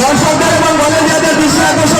দর্শকদের এবং ভলেন্টিয়ারদের দৃষ্টি আকর্ষণ